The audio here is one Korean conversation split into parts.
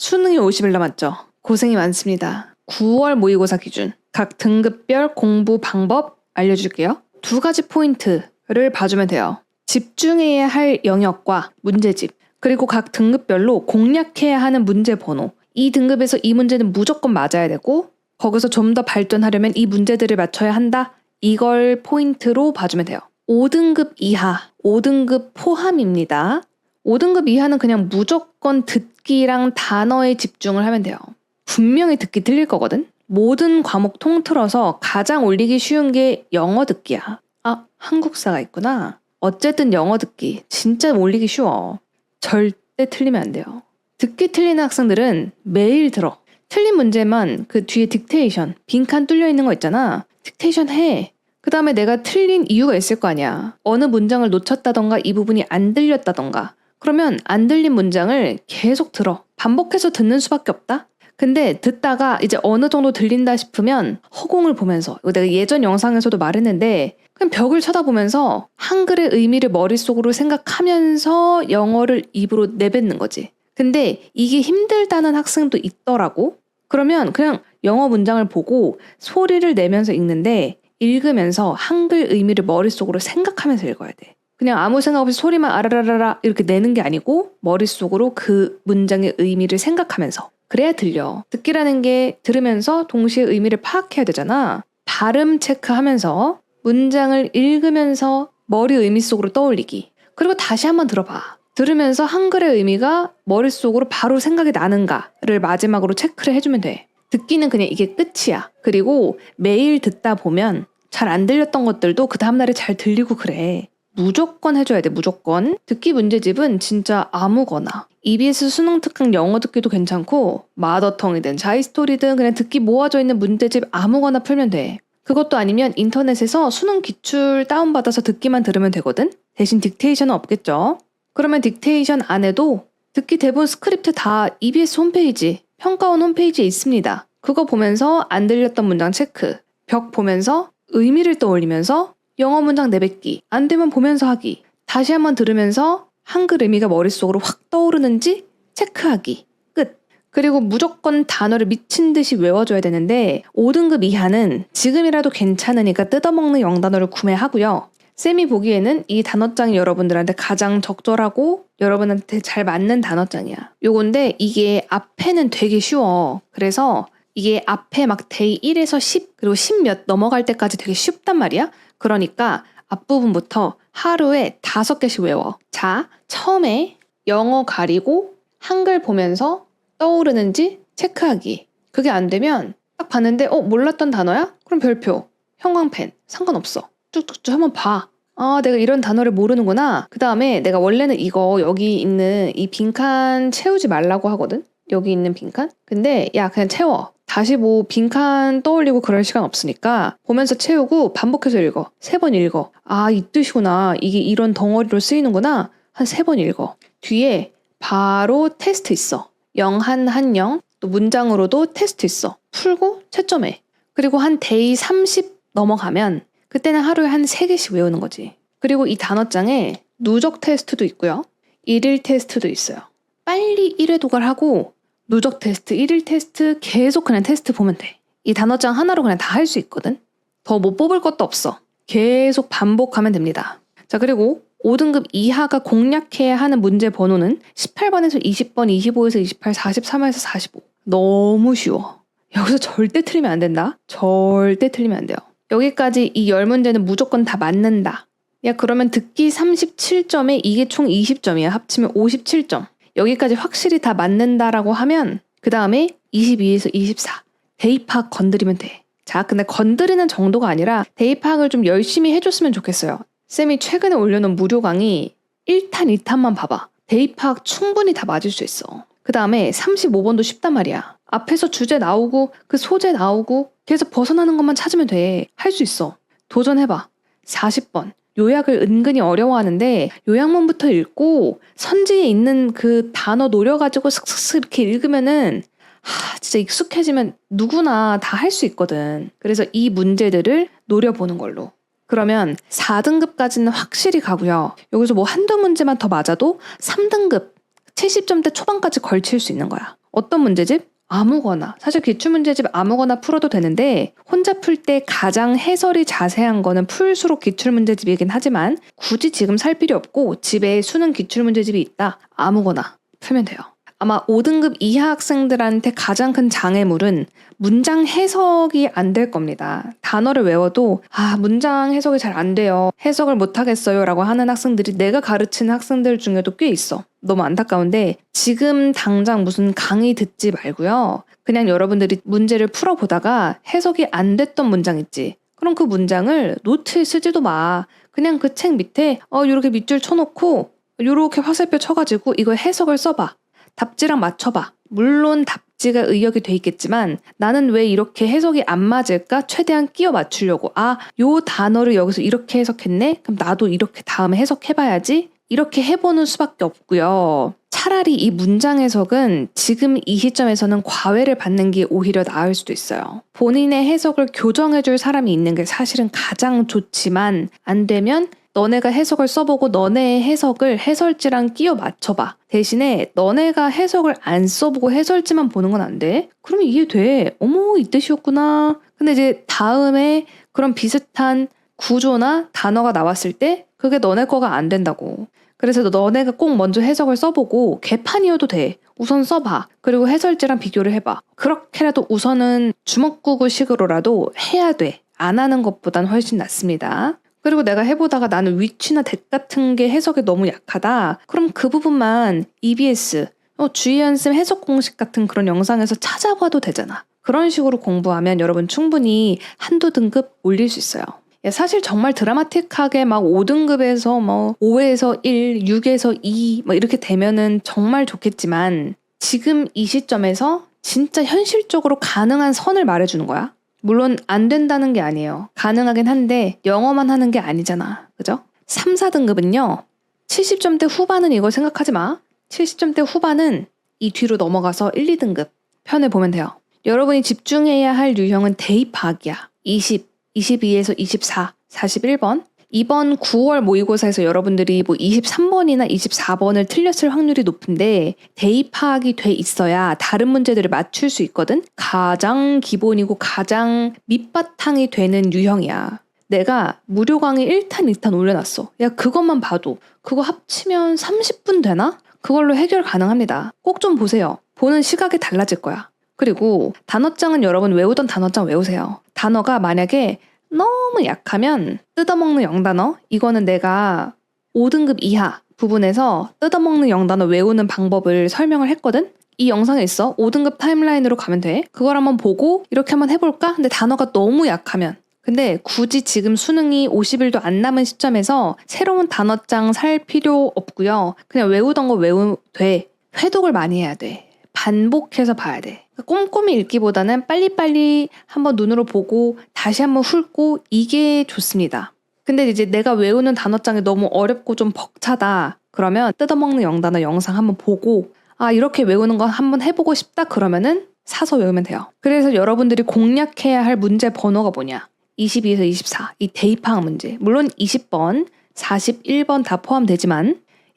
수능이 50일 남았죠. 고생이 많습니다. 9월 모의고사 기준 각 등급별 공부 방법 알려줄게요. 두 가지 포인트를 봐주면 돼요. 집중해야 할 영역과 문제집 그리고 각 등급별로 공략해야 하는 문제 번호 이 등급에서 이 문제는 무조건 맞아야 되고 거기서 좀 더 발전하려면 이 문제들을 맞춰야 한다. 이걸 포인트로 봐주면 돼요. 5등급 이하, 5등급 포함입니다. 5등급 이하는 그냥 무조건 듣 기랑 단어에 집중을 하면 돼요. 분명히 듣기 틀릴 거거든? 모든 과목 통틀어서 가장 올리기 쉬운 게 영어 듣기야. 아, 한국사가 있구나. 어쨌든 영어 듣기. 진짜 올리기 쉬워. 절대 틀리면 안 돼요. 듣기 틀리는 학생들은 매일 들어. 틀린 문제만 그 뒤에 딕테이션, 빈칸 뚫려 있는 거 있잖아. 딕테이션 해. 그 다음에 내가 틀린 이유가 있을 거 아니야. 어느 문장을 놓쳤다던가 이 부분이 안 들렸다던가. 그러면 안 들린 문장을 계속 들어. 반복해서 듣는 수밖에 없다? 근데 듣다가 이제 어느 정도 들린다 싶으면 허공을 보면서, 내가 예전 영상에서도 말했는데, 그냥 벽을 쳐다보면서 한글의 의미를 머릿속으로 생각하면서 영어를 입으로 내뱉는 거지. 근데 이게 힘들다는 학생도 있더라고. 그러면 그냥 영어 문장을 보고 소리를 내면서 읽는데 읽으면서 한글 의미를 머릿속으로 생각하면서 읽어야 돼. 그냥 아무 생각 없이 소리만 아라라라라 이렇게 내는 게 아니고 머릿속으로 그 문장의 의미를 생각하면서 그래야 들려. 듣기라는 게 들으면서 동시에 의미를 파악해야 되잖아. 발음 체크하면서 문장을 읽으면서 머리 의미 속으로 떠올리기. 그리고 다시 한번 들어봐. 들으면서 한글의 의미가 머릿속으로 바로 생각이 나는가를 마지막으로 체크를 해주면 돼. 듣기는 그냥 이게 끝이야. 그리고 매일 듣다 보면 잘 안 들렸던 것들도 그 다음날에 잘 들리고 그래. 무조건 해줘야 돼, 무조건. 듣기 문제집은 진짜 아무거나. EBS 수능 특강 영어 듣기도 괜찮고, 마더텅이든 자이스토리든 그냥 듣기 모아져 있는 문제집 아무거나 풀면 돼. 그것도 아니면 인터넷에서 수능 기출 다운받아서 듣기만 들으면 되거든? 대신 딕테이션은 없겠죠? 그러면 딕테이션 안에도 듣기 대본 스크립트 다 EBS 홈페이지, 평가원 홈페이지에 있습니다. 그거 보면서 안 들렸던 문장 체크, 벽 보면서 의미를 떠올리면서 영어 문장 내뱉기, 안 되면 보면서 하기, 다시 한번 들으면서 한글 의미가 머릿속으로 확 떠오르는지 체크하기. 끝. 그리고 무조건 단어를 미친 듯이 외워줘야 되는데 5등급 이하는 지금이라도 괜찮으니까 뜯어먹는 영단어를 구매하고요. 쌤이 보기에는 이 단어장이 여러분들한테 가장 적절하고 여러분한테 잘 맞는 단어장이야. 요건데 이게 앞에는 되게 쉬워. 그래서 이게 앞에 막 데이 1에서 10 그리고 10 몇 넘어갈 때까지 되게 쉽단 말이야. 그러니까 앞부분부터 하루에 다섯 개씩 외워. 자, 처음에 영어 가리고 한글 보면서 떠오르는지 체크하기. 그게 안 되면 딱 봤는데 어 몰랐던 단어야? 그럼 별표. 형광펜 상관없어. 쭉쭉쭉 한번 봐. 아, 내가 이런 단어를 모르는구나. 그 다음에 내가 원래는 이거 여기 있는 이 빈칸 채우지 말라고 하거든? 여기 있는 빈칸? 근데 야, 그냥 채워. 다시 뭐 빈칸 떠올리고 그럴 시간 없으니까 보면서 채우고 반복해서 읽어. 세 번 읽어. 아, 이 뜻이구나. 이게 이런 덩어리로 쓰이는구나. 한 세 번 읽어. 뒤에 바로 테스트 있어. 영한 한영. 또 문장으로도 테스트 있어. 풀고 채점해. 그리고 한 데이 30 넘어가면 그때는 하루에 한 3개씩 외우는 거지. 그리고 이 단어장에 누적 테스트도 있고요. 일일 테스트도 있어요. 빨리 1회 도달하고 누적 테스트, 1일 테스트 계속 그냥 테스트 보면 돼. 이 단어장 하나로 그냥 다 할 수 있거든. 더 못 뽑을 것도 없어. 계속 반복하면 됩니다. 자, 그리고 5등급 이하가 공략해야 하는 문제 번호는 18번에서 20번, 25에서 28, 43에서 45. 너무 쉬워. 여기서 절대 틀리면 안 된다. 절대 틀리면 안 돼요. 여기까지 이 10문제는 무조건 다 맞는다. 야, 그러면 듣기 37점에 이게 총 20점이야. 합치면 57점. 여기까지 확실히 다 맞는다라고 하면 그 다음에 22에서 24. 대입학 건드리면 돼. 자, 근데 건드리는 정도가 아니라 대입학을 좀 열심히 해줬으면 좋겠어요. 쌤이 최근에 올려놓은 무료 강의 1탄, 2탄만 봐봐. 대입학 충분히 다 맞을 수 있어. 그 다음에 35번도 쉽단 말이야. 앞에서 주제 나오고 그 소재 나오고 계속 벗어나는 것만 찾으면 돼. 할 수 있어. 도전해봐. 40번. 요약을 은근히 어려워하는데 요약문부터 읽고 선지에 있는 그 단어 노려가지고 슥슥슥 이렇게 읽으면은 하, 진짜 익숙해지면 누구나 다 할 수 있거든. 그래서 이 문제들을 노려보는 걸로. 그러면 4등급까지는 확실히 가고요. 여기서 뭐 한두 문제만 더 맞아도 3등급 70점대 초반까지 걸칠 수 있는 거야. 어떤 문제집? 아무거나. 사실 기출문제집 아무거나 풀어도 되는데 혼자 풀 때 가장 해설이 자세한 거는 풀수록 기출문제집이긴 하지만 굳이 지금 살 필요 없고 집에 수능 기출문제집이 있다. 아무거나 풀면 돼요. 아마 5등급 이하 학생들한테 가장 큰 장애물은 문장 해석이 안 될 겁니다. 단어를 외워도 아 문장 해석이 잘 안 돼요. 해석을 못 하겠어요 라고 하는 학생들이 내가 가르치는 학생들 중에도 꽤 있어. 너무 안타까운데 지금 당장 무슨 강의 듣지 말고요. 그냥 여러분들이 문제를 풀어보다가 해석이 안 됐던 문장 있지. 그럼 그 문장을 노트에 쓰지도 마. 그냥 그 책 밑에 어 요렇게 밑줄 쳐놓고 요렇게 화살표 쳐가지고 이거 해석을 써봐. 답지랑 맞춰봐. 물론 답지가 의역이 돼 있겠지만 나는 왜 이렇게 해석이 안 맞을까? 최대한 끼워 맞추려고. 아, 요 단어를 여기서 이렇게 해석했네? 그럼 나도 이렇게 다음에 해석해봐야지? 이렇게 해보는 수밖에 없고요. 차라리 이 문장 해석은 지금 이 시점에서는 과외를 받는 게 오히려 나을 수도 있어요. 본인의 해석을 교정해줄 사람이 있는 게 사실은 가장 좋지만 안 되면 너네가 해석을 써보고 너네의 해석을 해설지랑 끼워 맞춰봐. 대신에 너네가 해석을 안 써보고 해설지만 보는 건 안 돼? 그러면 이해돼. 어머, 이 뜻이었구나. 근데 이제 다음에 그런 비슷한 구조나 단어가 나왔을 때 그게 너네 거가 안 된다고. 그래서 너네가 꼭 먼저 해석을 써보고 개판이어도 돼. 우선 써봐. 그리고 해설지랑 비교를 해봐. 그렇게라도 우선은 주먹구구식으로라도 해야 돼. 안 하는 것보단 훨씬 낫습니다. 그리고 내가 해보다가 나는 위치나 덱 같은 게 해석에 너무 약하다. 그럼 그 부분만 EBS, 어, 주의연습 해석 공식 같은 그런 영상에서 찾아봐도 되잖아. 그런 식으로 공부하면 여러분 충분히 한두 등급 올릴 수 있어요. 야, 사실 정말 드라마틱하게 막 5등급에서 뭐 5에서 1, 6에서 2, 뭐 이렇게 되면은 정말 좋겠지만 지금 이 시점에서 진짜 현실적으로 가능한 선을 말해주는 거야. 물론 안 된다는 게 아니에요. 가능하긴 한데 영어만 하는 게 아니잖아. 그죠? 3, 4등급은요. 70점대 후반은 이걸 생각하지 마. 70점대 후반은 이 뒤로 넘어가서 1, 2등급 편에 보면 돼요. 여러분이 집중해야 할 유형은 대입 파악이야. 20, 22에서 24, 41번. 이번 9월 모의고사에서 여러분들이 뭐 23번이나 24번을 틀렸을 확률이 높은데 대입 파악이 돼 있어야 다른 문제들을 맞출 수 있거든? 가장 기본이고 가장 밑바탕이 되는 유형이야. 내가 무료 강의 1탄, 2탄 올려놨어. 야, 그것만 봐도 그거 합치면 30분 되나? 그걸로 해결 가능합니다. 꼭 좀 보세요. 보는 시각이 달라질 거야. 그리고 단어장은 여러분 외우던 단어장 외우세요. 단어가 만약에 너무 약하면 뜯어먹는 영단어 이거는 내가 5등급 이하 부분에서 뜯어먹는 영단어 외우는 방법을 설명을 했거든. 이 영상에 있어. 5등급 타임라인으로 가면 돼. 그걸 한번 보고 이렇게 한번 해볼까? 근데 단어가 너무 약하면 근데 굳이 지금 수능이 50일도 안 남은 시점에서 새로운 단어장 살 필요 없고요. 그냥 외우던 거 외우면 돼. 회독을 많이 해야 돼. 반복해서 봐야 돼. 꼼꼼히 읽기보다는 빨리빨리 한번 눈으로 보고 다시 한번 훑고 이게 좋습니다. 근데 이제 내가 외우는 단어장이 너무 어렵고 좀 벅차다. 그러면 뜯어먹는 영단어 영상 한번 보고 아 이렇게 외우는 거 한번 해보고 싶다 그러면은 사서 외우면 돼요. 그래서 여러분들이 공략해야 할 문제 번호가 뭐냐? 22에서 24. 이 대입항 문제. 물론 20번, 41번 다 포함되지만 예,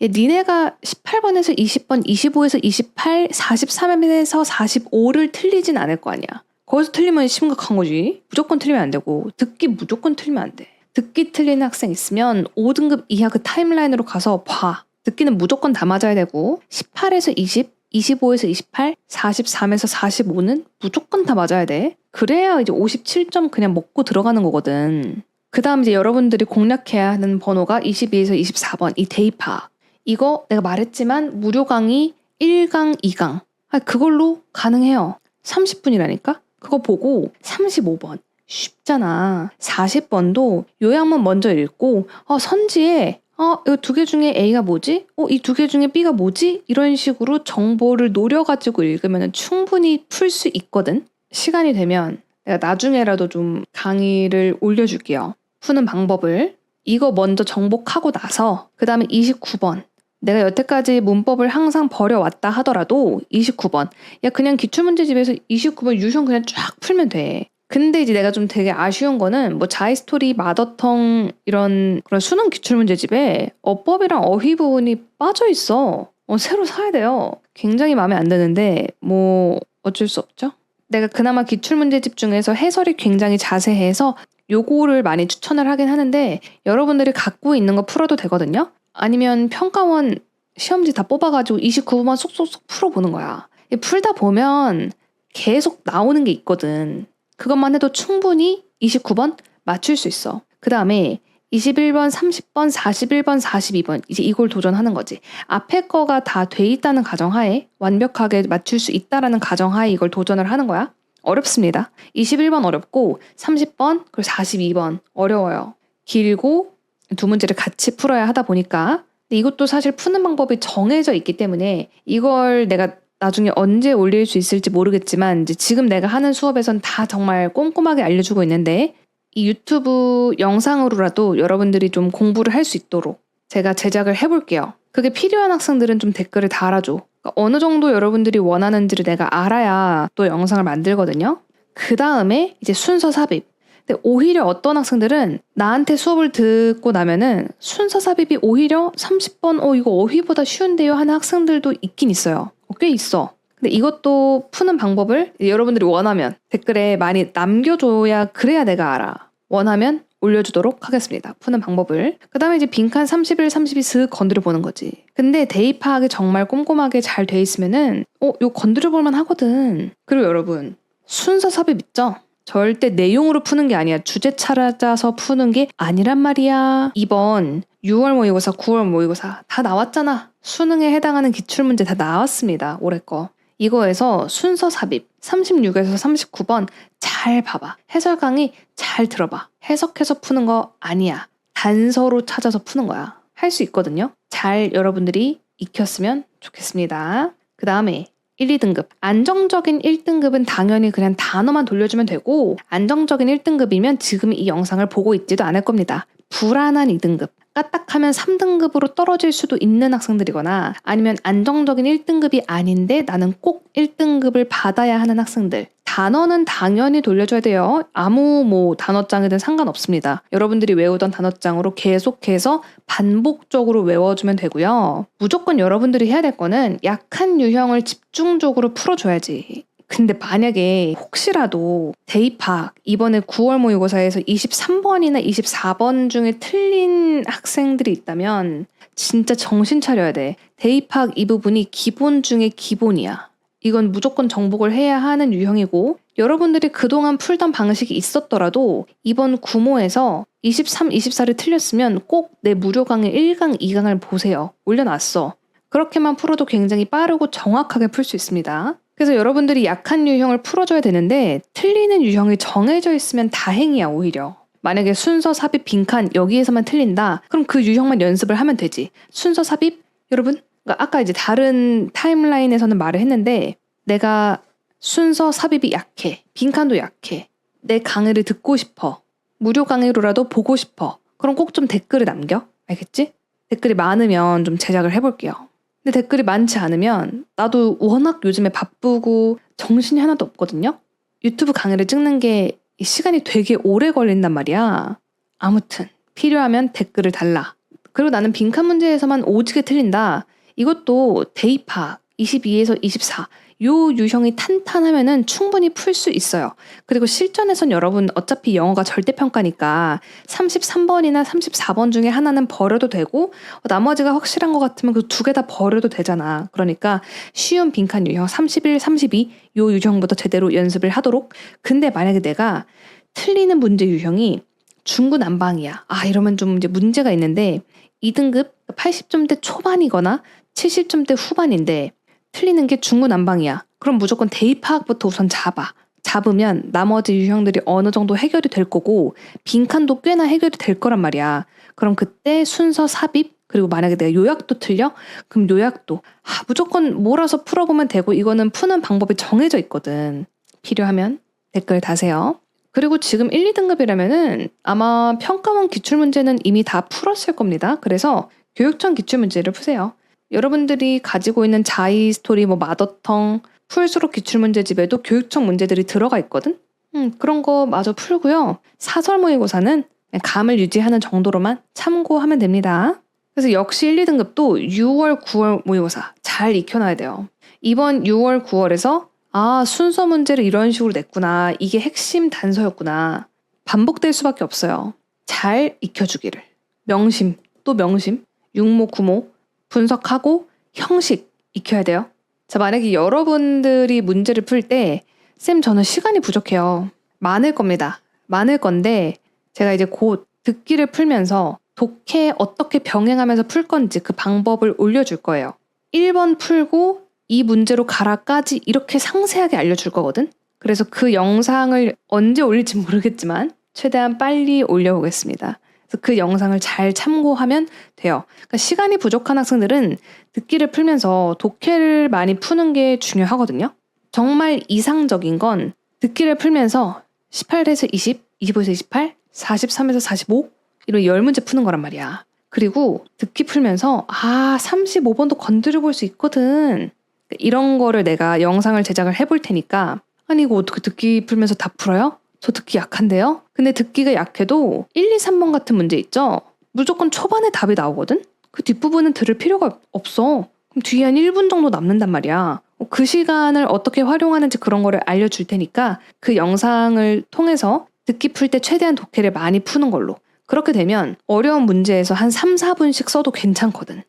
니네가 18번에서 20번, 25에서 28, 43에서 45를 틀리진 않을 거 아니야. 거기서 틀리면 심각한 거지. 무조건 틀리면 안 되고 듣기 무조건 틀리면 안 돼. 듣기 틀린 학생 있으면 5등급 이하 그 타임라인으로 가서 봐. 듣기는 무조건 다 맞아야 되고 18에서 20, 25에서 28, 43에서 45는 무조건 다 맞아야 돼. 그래야 이제 57점 그냥 먹고 들어가는 거거든. 그 다음 이제 여러분들이 공략해야 하는 번호가 22에서 24번 이 데이파. 이거 내가 말했지만 무료 강의 1강, 2강. 아, 그걸로 가능해요. 30분이라니까? 그거 보고 35번. 쉽잖아. 40번도 요약문 먼저 읽고, 어, 선지에, 어, 이거 두개 중에 A가 뭐지? 어, 이 두 개 중에 B가 뭐지? 이런 식으로 정보를 노려가지고 읽으면 충분히 풀 수 있거든? 시간이 되면 내가 나중에라도 좀 강의를 올려줄게요. 푸는 방법을. 이거 먼저 정복하고 나서, 그 다음에 29번. 내가 여태까지 문법을 항상 버려왔다 하더라도 29번. 야, 그냥 기출문제집에서 29번 유형 그냥 쫙 풀면 돼. 근데 이제 내가 좀 되게 아쉬운 거는 뭐 자이스토리, 마더텅 이런 그런 수능 기출문제집에 어법이랑 어휘 부분이 빠져 있어. 어, 새로 사야 돼요. 굉장히 마음에 안 드는데 뭐 어쩔 수 없죠. 내가 그나마 기출문제집 중에서 해설이 굉장히 자세해서 요거를 많이 추천을 하긴 하는데 여러분들이 갖고 있는 거 풀어도 되거든요. 아니면 평가원 시험지 다 뽑아가지고 29분만 쏙쏙쏙 풀어보는 거야. 이 풀다 보면 계속 나오는 게 있거든. 그것만 해도 충분히 29번 맞출 수 있어. 그 다음에 21번, 30번, 41번, 42번 이제 이걸 도전하는 거지. 앞에 거가 다 돼 있다는 가정하에 완벽하게 맞출 수 있다라는 가정하에 이걸 도전을 하는 거야. 어렵습니다. 21번 어렵고 30번 그리고 42번 어려워요. 길고 두 문제를 같이 풀어야 하다 보니까 이것도 사실 푸는 방법이 정해져 있기 때문에 이걸 내가 나중에 언제 올릴 수 있을지 모르겠지만 이제 지금 내가 하는 수업에선 다 정말 꼼꼼하게 알려주고 있는데 이 유튜브 영상으로라도 여러분들이 좀 공부를 할 수 있도록 제가 제작을 해볼게요. 그게 필요한 학생들은 좀 댓글을 달아줘. 그러니까 어느 정도 여러분들이 원하는지를 내가 알아야 또 영상을 만들거든요. 그 다음에 이제 순서 삽입. 근데 오히려 어떤 학생들은 나한테 수업을 듣고 나면은 순서 삽입이 오히려 30번, 어, 이거 어휘보다 쉬운데요 하는 학생들도 있긴 있어요. 어, 꽤 있어. 근데 이것도 푸는 방법을 여러분들이 원하면 댓글에 많이 남겨줘야 그래야 내가 알아. 원하면 올려주도록 하겠습니다. 푸는 방법을. 그 다음에 이제 빈칸 31, 32 슥 건드려 보는 거지. 근데 데이 파악이 정말 꼼꼼하게 잘 돼 있으면은, 어, 이거 건드려 볼만 하거든. 그리고 여러분, 순서 삽입 있죠? 절대 내용으로 푸는 게 아니야. 주제 찾아서 푸는 게 아니란 말이야. 이번 6월 모의고사, 9월 모의고사 다 나왔잖아. 수능에 해당하는 기출문제 다 나왔습니다. 올해 거. 이거에서 순서 삽입 36에서 39번 잘 봐봐. 해설 강의 잘 들어봐. 해석해서 푸는 거 아니야. 단서로 찾아서 푸는 거야. 할 수 있거든요. 잘 여러분들이 익혔으면 좋겠습니다. 그 다음에 1, 2등급. 안정적인 1등급은 당연히 그냥 단어만 돌려주면 되고, 안정적인 1등급이면 지금 이 영상을 보고 있지도 않을 겁니다. 불안한 2등급. 까딱하면 3등급으로 떨어질 수도 있는 학생들이거나 아니면 안정적인 1등급이 아닌데 나는 꼭 1등급을 받아야 하는 학생들. 단어는 당연히 돌려줘야 돼요. 아무 뭐 단어장이든 상관없습니다. 여러분들이 외우던 단어장으로 계속해서 반복적으로 외워주면 되고요. 무조건 여러분들이 해야 될 거는 약한 유형을 집중적으로 풀어줘야지. 근데 만약에 혹시라도 대입학 이번에 9월 모의고사에서 23번이나 24번 중에 틀린 학생들이 있다면 진짜 정신 차려야 돼. 대입학 이 부분이 기본 중에 기본이야. 이건 무조건 정복을 해야 하는 유형이고 여러분들이 그동안 풀던 방식이 있었더라도 이번 구모에서 23, 24를 틀렸으면 꼭 내 무료 강의 1강, 2강을 보세요. 올려놨어. 그렇게만 풀어도 굉장히 빠르고 정확하게 풀 수 있습니다. 그래서 여러분들이 약한 유형을 풀어줘야 되는데 틀리는 유형이 정해져 있으면 다행이야 오히려. 만약에 순서 삽입 빈칸 여기에서만 틀린다. 그럼 그 유형만 연습을 하면 되지. 순서 삽입 여러분 그러니까 아까 이제 다른 타임라인에서는 말을 했는데 내가 순서 삽입이 약해. 빈칸도 약해. 내 강의를 듣고 싶어. 무료 강의로라도 보고 싶어. 그럼 꼭 좀 댓글을 남겨. 알겠지? 댓글이 많으면 좀 제작을 해볼게요. 근데 댓글이 많지 않으면 나도 워낙 요즘에 바쁘고 정신이 하나도 없거든요. 유튜브 강의를 찍는 게 시간이 되게 오래 걸린단 말이야. 아무튼 필요하면 댓글을 달라. 그리고 나는 빈칸 문제에서만 오지게 틀린다. 이것도 대입학 22에서 24. 요 유형이 탄탄하면은 충분히 풀 수 있어요. 그리고 실전에선 여러분 어차피 영어가 절대평가니까 33번이나 34번 중에 하나는 버려도 되고 어, 나머지가 확실한 것 같으면 그 두 개 다 버려도 되잖아. 그러니까 쉬운 빈칸 유형 31, 32 요 유형부터 제대로 연습을 하도록. 근데 만약에 내가 틀리는 문제 유형이 중구난방이야. 아 이러면 좀 이제 문제가 있는데 2등급 80점대 초반이거나 70점대 후반인데 틀리는 게 중구난방이야. 그럼 무조건 대입학부터 우선 잡아. 잡으면 나머지 유형들이 어느 정도 해결이 될 거고 빈칸도 꽤나 해결이 될 거란 말이야. 그럼 그때 순서 삽입 그리고 만약에 내가 요약도 틀려? 그럼 요약도 아, 무조건 몰아서 풀어보면 되고 이거는 푸는 방법이 정해져 있거든. 필요하면 댓글 다세요. 그리고 지금 1, 2등급이라면은 아마 평가원 기출문제는 이미 다 풀었을 겁니다. 그래서 교육청 기출문제를 푸세요. 여러분들이 가지고 있는 자이 스토리, 뭐 마더텅, 풀수록 기출문제집에도 교육청 문제들이 들어가 있거든? 음, 그런 거 마저 풀고요. 사설 모의고사는 감을 유지하는 정도로만 참고하면 됩니다. 그래서 역시 1, 2등급도 6월, 9월 모의고사 잘 익혀놔야 돼요. 이번 6월, 9월에서 아, 순서 문제를 이런 식으로 냈구나. 이게 핵심 단서였구나. 반복될 수밖에 없어요. 잘 익혀주기를. 명심, 또 명심, 육모, 구모, 분석하고 형식 익혀야 돼요. 자, 만약에 여러분들이 문제를 풀 때, 쌤, 저는 시간이 부족해요. 많을 겁니다. 많을 건데, 제가 이제 곧 듣기를 풀면서 독해 어떻게 병행하면서 풀 건지 그 방법을 올려줄 거예요. 1번 풀고 이 문제로 가라까지 이렇게 상세하게 알려줄 거거든? 그래서 그 영상을 언제 올릴지 모르겠지만, 최대한 빨리 올려보겠습니다. 그 영상을 잘 참고하면 돼요. 그러니까 시간이 부족한 학생들은 듣기를 풀면서 독해를 많이 푸는 게 중요하거든요. 정말 이상적인 건 듣기를 풀면서 18에서 20, 25에서 28, 43에서 45 이런 10문제 푸는 거란 말이야. 그리고 듣기 풀면서 아 35번도 건드려 볼 수 있거든. 이런 거를 내가 영상을 제작을 해볼 테니까 아니 이거 어떻게 듣기 풀면서 다 풀어요? 저 듣기 약한데요? 근데 듣기가 약해도 1, 2, 3번 같은 문제 있죠? 무조건 초반에 답이 나오거든? 그 뒷부분은 들을 필요가 없어. 그럼 뒤에 한 1분 정도 남는단 말이야. 그 시간을 어떻게 활용하는지 그런 거를 알려줄 테니까 그 영상을 통해서 듣기 풀 때 최대한 독해를 많이 푸는 걸로. 그렇게 되면 어려운 문제에서 한 3, 4분씩 써도 괜찮거든.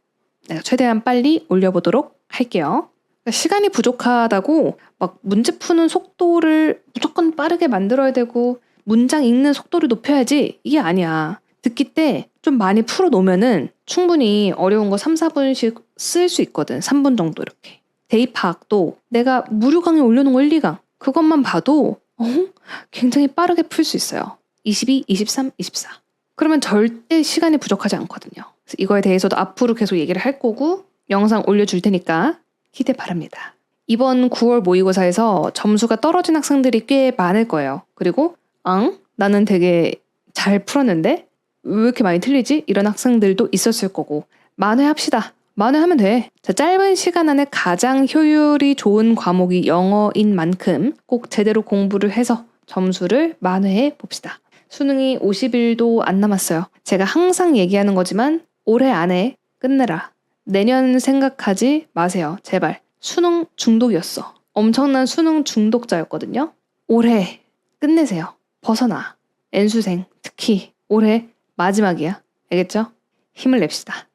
내가 최대한 빨리 올려보도록 할게요. 시간이 부족하다고 막 문제 푸는 속도를 무조건 빠르게 만들어야 되고 문장 읽는 속도를 높여야지 이게 아니야. 듣기 때 좀 많이 풀어 놓으면은 충분히 어려운 거 3, 4분씩 쓸 수 있거든. 3분 정도 이렇게. 대입 파악도 내가 무료 강의 올려놓은 거 1, 2강 그것만 봐도 어? 굉장히 빠르게 풀 수 있어요. 22, 23, 24. 그러면 절대 시간이 부족하지 않거든요. 이거에 대해서도 앞으로 계속 얘기를 할 거고 영상 올려줄 테니까 기대 바랍니다. 이번 9월 모의고사에서 점수가 떨어진 학생들이 꽤 많을 거예요. 그리고 앙? 나는 되게 잘 풀었는데 왜 이렇게 많이 틀리지? 이런 학생들도 있었을 거고 만회합시다. 만회하면 돼. 자, 짧은 시간 안에 가장 효율이 좋은 과목이 영어인 만큼 꼭 제대로 공부를 해서 점수를 만회해 봅시다. 수능이 50일도 안 남았어요. 제가 항상 얘기하는 거지만 올해 안에 끝내라. 내년 생각하지 마세요. 제발. 수능 중독이었어. 엄청난 수능 중독자였거든요. 올해 끝내세요. 벗어나. N수생 특히 올해 마지막이야. 알겠죠? 힘을 냅시다.